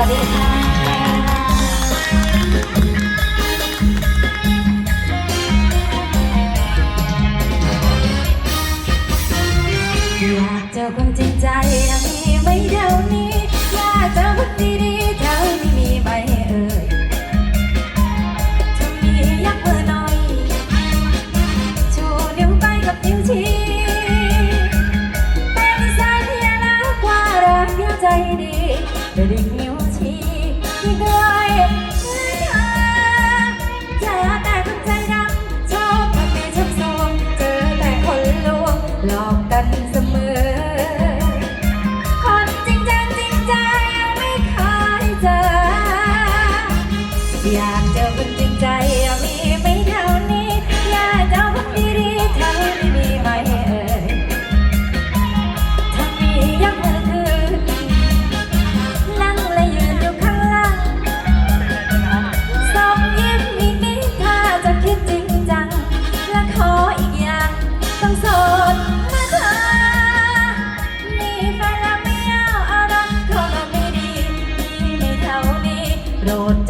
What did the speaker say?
ัสดีค่ะอยากเจอคนจริงใจอย่างนี้ไม่เดียวนี้ เจอแต่คนใจดำชอบมาแต่ชอบโซมเจอแต่คนลวงหลอกกันเสมอ คนจริงจจริงใจไม่เคยเจออยากเจอคนจริงใจ ต้องโสดนะเธอมีแฟนแล้วไม่เอาเอารักเขาแล้วไม่ดีดีไม่เท่านี้โปรด